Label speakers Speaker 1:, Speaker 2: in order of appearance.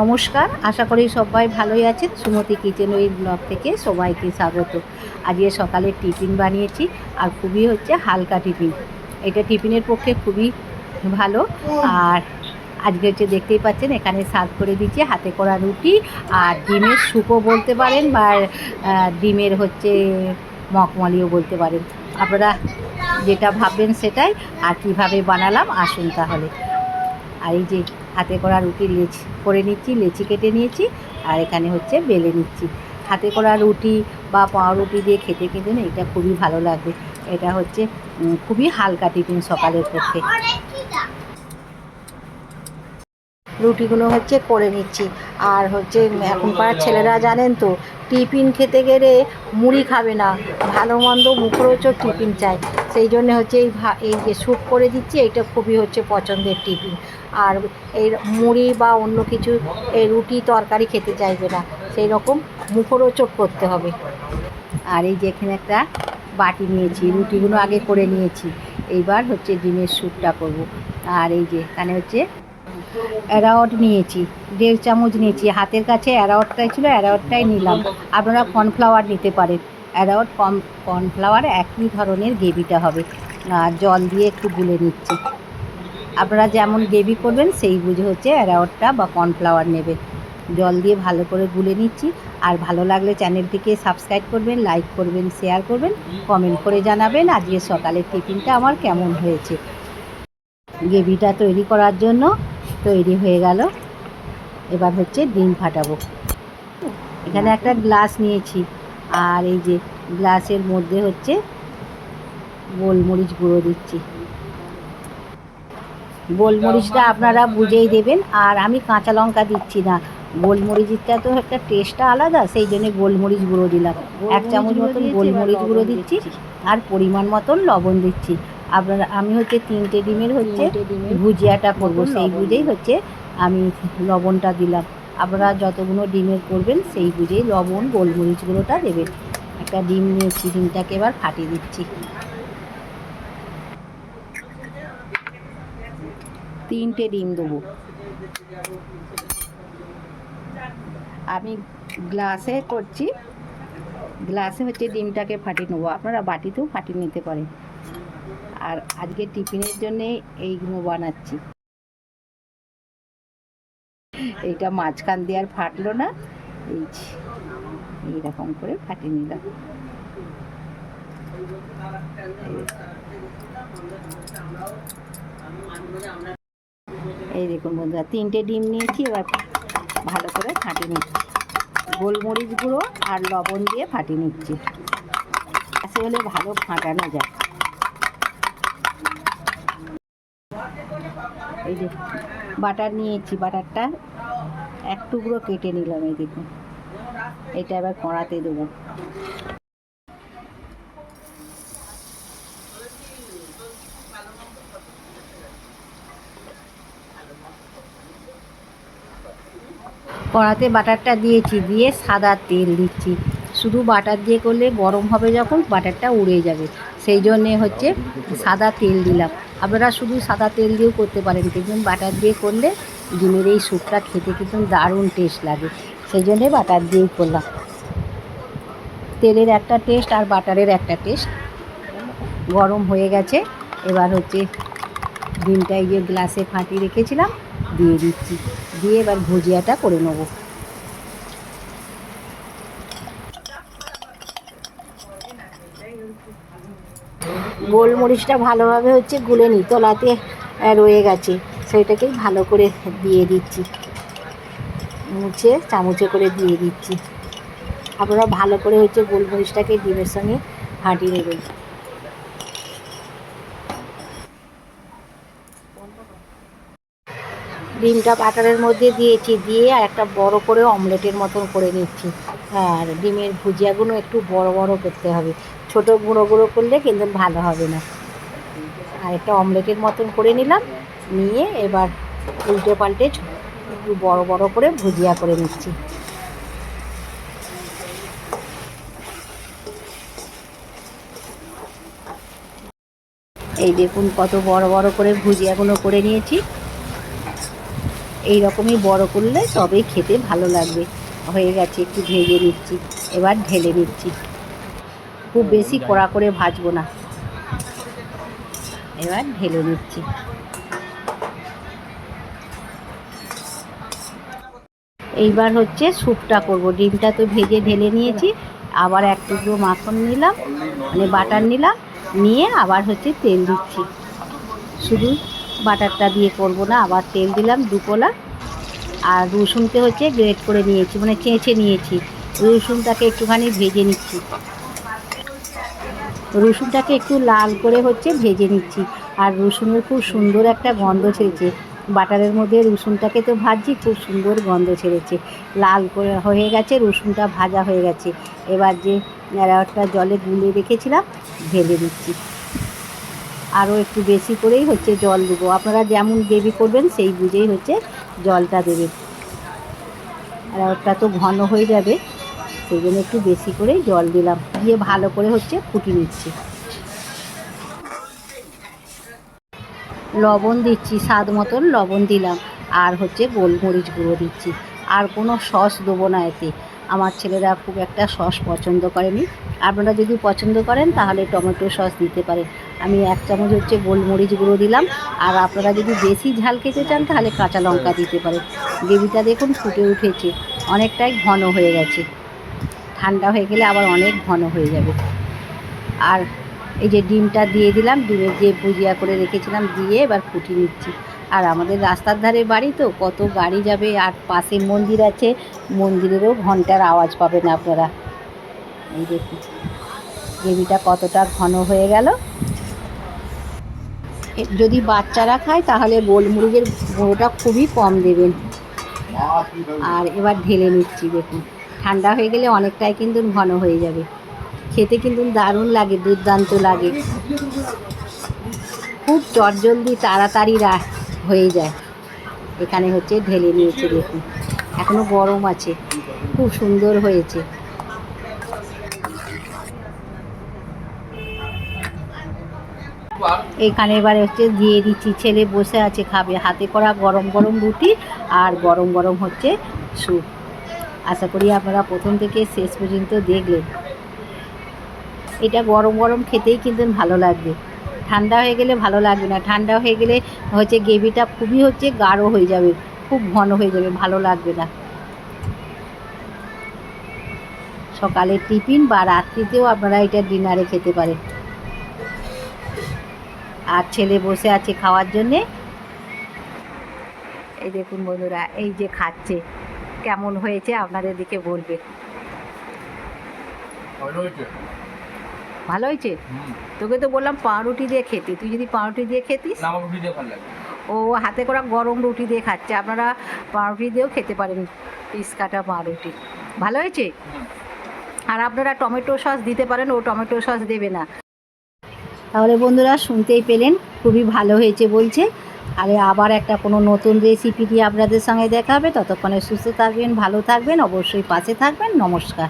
Speaker 1: নমস্কার, আশা করি সবাই ভালোই আছেন। সুমতি কিচেন ওই ব্লগ থেকে সবাইকে স্বাগত। আজকে সকালে টিফিন বানিয়েছি আর খুবই হচ্ছে হালকা টিফিন। এটা টিফিনের পক্ষে খুবই ভালো। আর আজকে হচ্ছে দেখতেই পাচ্ছেন, এখানে সার্ভ করে দিচ্ছি হাতে করা রুটি আর ডিমের সুপও বলতে পারেন বা ডিমের হচ্ছে মকমলিও বলতে পারেন। আপনারা যেটা ভাববেন সেটাই আর কীভাবে বানালাম আসুন তাহলে। আর এই যে হাতে করা রুটি লেচি, করে নিচ্ছি, লেচি কেটে নিয়েছি, আর এখানে হচ্ছে বেলে নিচ্ছি। হাতে করা রুটি বা পাউরুটি দিয়ে খেতে কিন্তু না এটা খুবই ভালো লাগবে এটা হচ্ছে খুবই হালকা টিফিন সকালের পক্ষে। রুটিগুলো হচ্ছে করে নিচ্ছি। আর হচ্ছে, এখনকার ছেলেরা জানেন তো টিফিন খেতে গেলে মুড়ি খাবে না। ভালো মন্দ মুখরোচক টিফিন চাই। সেই জন্য হচ্ছে এই ভা এই যে স্যুপ করে দিচ্ছি, এইটা খুবই হচ্ছে পছন্দের টিফিন। আর এই মুড়ি বা অন্য কিছু এই রুটি তরকারি খেতে চাইবে না। সেই রকম মুখরোচক করতে হবে। আর এই যে এখানে একটা বাটি নিয়েছি, রুটিগুলো আগে করে নিয়েছি। এইবার হচ্ছে ডিমের স্যুপটা করব। আর এই যে এখানে হচ্ছে অ্যারাওয়াট নিয়েছি, দেড় চামচ নিয়েছি। হাতের কাছে অ্যারাওয়াটটাই ছিল অ্যারাওয়াটটাই নিলাম। আপনারা কর্নফ্লাওয়ার নিতে পারেন। অ্যারাওয়াট কম, কর্নফ্লাওয়ার একই ধরনের গ্রেভিটা হবে। আর জল দিয়ে একটু গুলে নিচ্ছি। আপনারা যেমন গ্রেভি করবেন, সেই বুঝে হচ্ছে অ্যারাওয়াটটা বা কর্নফ্লাওয়ার নেবে জল দিয়ে ভালো করে গুলে নিচ্ছি। আর ভালো লাগলে চ্যানেলটিকে সাবস্ক্রাইব করবেন, লাইক করবেন, শেয়ার করবেন, কমেন্ট করে জানাবেন আজকে সকালের টিফিনটা আমার কেমন হয়েছে। গ্রেভিটা তৈরি করার জন্য তৈরি হয়ে গেল। এবার হচ্ছে ডিম ফাটাবো। এখানে একটা গ্লাস নিয়েছি। আর এই যে গ্লাসের মধ্যে হচ্ছে গোলমরিচ গুঁড়ো দিচ্ছি। গোলমরিচটা আপনারা বুঝেই দেবেন। আর আমি কাঁচা লঙ্কা দিচ্ছি না। গোলমরিচটা তো একটা টেস্টটা আলাদা সেই জন্য গোলমরিচ গুঁড়ো দিলাম। এক চামচ মতন গোলমরিচ গুঁড়ো দিচ্ছি। আর পরিমাণ মতন লবণ দিচ্ছি। আপনারা আমি হচ্ছে তিনটে ডিমের হচ্ছে ভুজিয়াটা করব সেই বুঝেই হচ্ছে আমি লবণটা দিলাম। আপনারা যতগুলো ডিমের করবেন সেই বুঝেই লবণ গোলমরিচ গুঁড়োটা দেবেন। একটা ডিম নিয়েছি ডিমটাকে এবার ফাটিয়ে দিচ্ছি। তিনটে ডিম দেবো। আমি গ্লাসে করছি গ্লাসে হচ্ছে ডিমটাকে ফাটিয়ে নেব। আপনারা বাটিতেও ফাটিয়ে নিতে পারেন। আর আজকে টিফিনের জন্যে এইগুলো বানাচ্ছি। এইটা মাঝখান দিয়ে আর ফাটলো না, এই এইরকম করে ফাটিয়ে নিলাম। এই দেখুন বন্ধুরা, তিনটে ডিম নিয়েছি, এবার ভালো করে ফাটিয়ে নিচ্ছি। গোলমরিচ গুঁড়ো আর লবণ দিয়ে ফাটিয়ে নিচ্ছি। আসে হলে ভালো ফাটানো যায়। এই যে বাটার নিয়েছি, বাটারটা এক টুকরো কেটে নিলাম এই দেখুন এটা এবার কড়াতে দেবো। কড়াতে বাটারটা দিয়েছি, দিয়ে সাদা তেল দিচ্ছি। শুধু বাটার দিয়ে করলে গরম হবে যখন বাটারটা উড়ে যাবে। সেই জন্যে হচ্ছে সাদা তেল দিলাম। আপনারা শুধু সাদা তেল দিয়েও করতে পারেন, কিন্তু বাটার দিয়ে করলে ডিমের এই স্যুপটা খেতে কিন্তু দারুণ টেস্ট লাগে। সেই জন্যে বাটার দিয়েই করলাম। তেলের একটা টেস্ট আর বাটারের একটা টেস্ট গরম হয়ে গেছে। এবার হচ্ছে ডিমটা এই যে গ্লাসে ফাটিয়ে রেখেছিলাম, দিয়ে দিচ্ছি। দিয়ে এবার ভুজিয়াটা করে নেব। গোলমরিচটা ভালোভাবে হচ্ছে গুলে নি, তলাতে রয়ে গেছে। সেইটাকেই ভালো করে দিয়ে দিচ্ছি। মুছে, চামচে করে দিয়ে দিচ্ছি। আপনারা ভালো করে হচ্ছে গোলমরিচটাকে ডিমের সঙ্গে ফাটিয়ে নেবেন। ডিমটা বাটারের মধ্যে দিয়েছি, দিয়ে আর একটা বড় করে অমলেটের মতন করে নিচ্ছি। আর ডিমের ভুজিয়াগুলো একটু বড় বড় করতে হবে। ছোটো গুঁড়ো গুঁড়ো করলে কিন্তু ভালো হবে না। আর একটা অমলেটের মতন করে নিলাম, নিয়ে এবার উল্টে পাল্টে একটু বড় বড় করে ভুজিয়া করে নিচ্ছি। এই দেখুন কত বড় বড় করে ভুজিয়াগুলো করে নিয়েছি। এই রকমই বড় করলে তবেই খেতে ভালো লাগবে। হয়ে গেছে, একটু ভেজে নিচ্ছি, এবার ঢেলে নিচ্ছি। খুব বেশি কড়া করে ভাজবো না। এবার ঢেলে নিচ্ছি। এইবার হচ্ছে স্যুপটা করব। ডিমটা তো ভেজে ঢেলে নিয়েছি। আবার এক টুকরো মাখন নিলাম মানে বাটার নিলাম, নিয়ে আবার হচ্ছে তেল দিচ্ছি। শুধু বাটারটা দিয়ে করব না, আবার তেল দিলাম দু কোলা। আর রসুনকে হচ্ছে গ্রেট করে নিয়েছি মানে চেঁচে নিয়েছি। রসুনটাকে একটুখানি ভেজে নিচ্ছি। রসুনটাকে একটু লাল করে হচ্ছে ভেজে নিচ্ছি। আর রসুনের খুব সুন্দর একটা গন্ধ ছেড়েছে। বাটারের মধ্যে রসুনটাকে তো ভাজছি, খুব সুন্দর গন্ধ ছেড়েছে। লাল করে হয়ে গেছে, রসুনটা ভাজা হয়ে গেছে। এবার যে একটা জলে গুলে রেখেছিলাম ভেজে দিচ্ছি আরও একটু বেশি করেই হচ্ছে জল দেবো। আপনারা যেমন গ্রেভি করবেন, সেই বুঝেই হচ্ছে জলটা দেবে আর তো ঘন হয়ে যাবে। সেই জন্য একটু বেশি করে জল দিলাম। দিয়ে ভালো করে হচ্ছে ফুটিয়ে নিচ্ছি। লবণ দিচ্ছি, স্বাদ মতন লবণ দিলাম। আর হচ্ছে গোলমরিচ গুঁড়ো দিচ্ছি। আর কোনো সস দেবো না এতে। আমার ছেলেরা খুব একটা সস পছন্দ করেনি। আপনারা যদি পছন্দ করেন, তাহলে টমেটো সস দিতে পারেন। আমি এক চামচ হচ্ছে গোলমরিচ গুঁড়ো দিলাম। আর আপনারা যদি বেশি ঝাল খেতে চান, তাহলে কাঁচা লঙ্কা দিতে পারেন। গ্রেভিটা দেখুন ফুটে উঠেছে। অনেকটাই ঘন হয়ে গেছে। ঠান্ডা হয়ে গেলে আবার অনেক ঘন হয়ে যাবে। আর এই যে ডিমটা দিয়ে দিলাম, ডিমের যে ভুজিয়া করে রেখেছিলাম, দিয়ে এবার ফুটিয়ে নিচ্ছি। আর আমাদের রাস্তার ধারে বাড়ি তো, কত গাড়ি যাবে, আর পাশে মন্দির আছে, মন্দিরেরও ঘণ্টার আওয়াজ পাবেন আপনারা। এই দেখুন গ্রেভিটা কতটা ঘন হয়ে গেল। যদি বাচ্চারা খায়, তাহলে গোলমরিচের গুঁড়োটা খুবই কম দেবেন। আর এবার ঢেলে নিচ্ছি, দেখুন। ঠান্ডা হয়ে গেলে অনেকটাই কিন্তু ঘন হয়ে যাবে। খেতে কিন্তু দারুণ লাগে, দুর্দান্ত লাগে। খুব চটজলদি তাড়াতাড়ি রা- হয়ে যায়। এখানে হচ্ছে ঢেলে নিয়েছে দেখুন। এখনও গরম আছে, খুব সুন্দর হয়েছে। এখানে এবারে হচ্ছে দিয়ে দিচ্ছি, ছেলে বসে আছে, খাবে। হাতে করা গরম গরম রুটি আর গরম গরম হচ্ছে স্যুপ। আশা করি আপনারা প্রথম থেকে শেষ পর্যন্ত দেখলেন। এটা গরম গরম খেতেই কিন্তু ভালো লাগবে। ঠান্ডা হয়ে গেলে ভালো লাগবে না। ঠান্ডা হয়ে গেলে হচ্ছে গ্রেভিটা খুবই হচ্ছে গাঢ় হয়ে যাবে। খুব ঘন হয়ে যাবে, ভালো লাগবে না। সকালে টিফিন বা রাত্রিতেও আপনারা এটা ডিনারে খেতে পারেন। আর ছেলে বসে আছে খাওয়ার জন্যে। এই দেখুন বন্ধুরা, এই যে খাচ্ছে। কেমন হয়েছে আপনাদের দিকে বলবে?
Speaker 2: ভালো হয়েছে?
Speaker 1: তোকে তো বললাম পাউরুটি দিয়ে খেতে। তুই যদি পাউরুটি দিয়ে খেতিস?
Speaker 2: রুটি দিয়ে ভালো
Speaker 1: ও হাতে করা গরম রুটি দিয়ে খাচ্ছে। আপনারা পাউরুটি দিয়েও খেতে পারেন পিস কাটা পাউরুটি। ভালো হয়েছে? আর আপনারা টমেটো সস দিতে পারেন ও টমেটো সস দেবে না। তাহলে বন্ধুরা শুনতেই পেলেন খুবই ভালো হয়েছে বলছে। আর আবার একটা কোনো নতুন রেসিপি দিয়ে আপনাদের সঙ্গে দেখা হবে? ততক্ষণে সুস্থ থাকবেন, ভালো থাকবেন, অবশ্যই পাশে থাকবেন। নমস্কার।